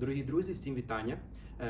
Дорогі друзі, всім вітання.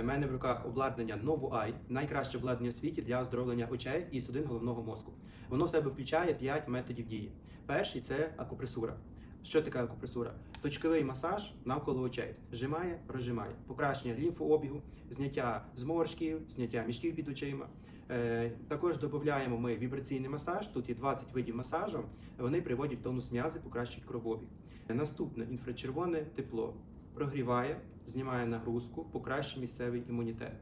У мене в руках обладнання Novo найкраще обладнання в світі для оздоровлення очей і судин головного мозку. Воно в себе включає 5 методів дії. Перший це акупресура. Що таке акупресура? Точковий масаж навколо очей. Зжимає, розжимає, покращення лімфообігу, зняття зморшків, зняття мішків під очима. Е, Також додаємо ми вібраційний масаж. Тут є 20 видів масажу. Вони приводять тонус м'язи, покращують кровообіг. Наступне інфрачервоне тепло прогріває, знімає нагрузку, покращує місцевий імунітет.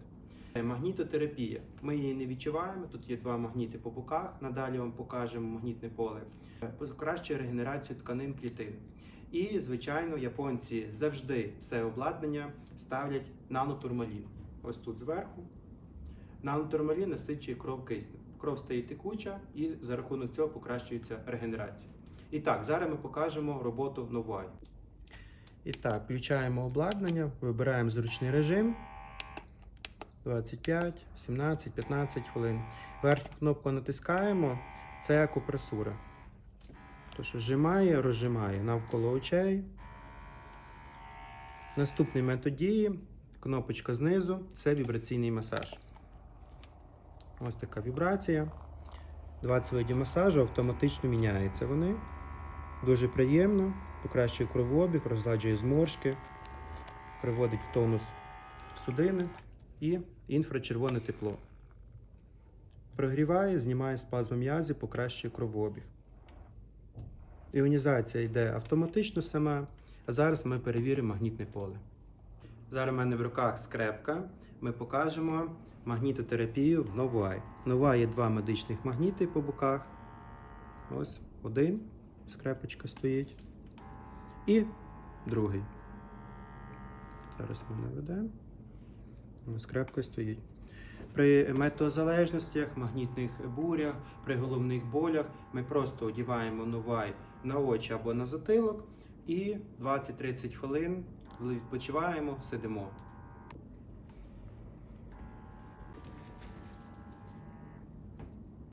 Е, Магнітотерапія. Ми її не відчуваємо. Тут є два магніти по боках. Надалі вам покажемо магнітне поле. Е, Покращує регенерацію тканин клітин. І, звичайно, японці завжди все обладнання ставлять нанотурмалін. Ось тут зверху. Нанотурмалін насичує кров киснем. Кров стає текуча і за рахунок цього покращується регенерація. І так, зараз ми покажемо роботу Новай. І так, включаємо обладнання, вибираємо зручний режим. 25, 17, 15 хвилин. Верхню кнопку натискаємо. Це акупресура. То, що зжимає, розжимає навколо очей. Наступний метод дії. Кнопочка знизу це вібраційний масаж. Ось така вібрація. 20 видів масажу автоматично міняються вони. Дуже приємно, покращує кровообіг, розгладжує зморшки, приводить в тонус судини і інфрачервоне тепло. Прогріває, знімає спазм м'язів, покращує кровообіг. Іонізація йде автоматично сама, а зараз ми перевіримо магнітне поле. Зараз в мене в руках скрепка. Ми покажемо магнітотерапію в Новай. Нова є два медичних магніти по боках. Ось один, скрепочка стоїть. І другий. Зараз ми наведемо. У нас крапка стоїть. При метеозалежностях, магнітних бурях, при головних болях ми просто одіваємо новай на очі або на затилок і 20-30 хвилин відпочиваємо, сидимо.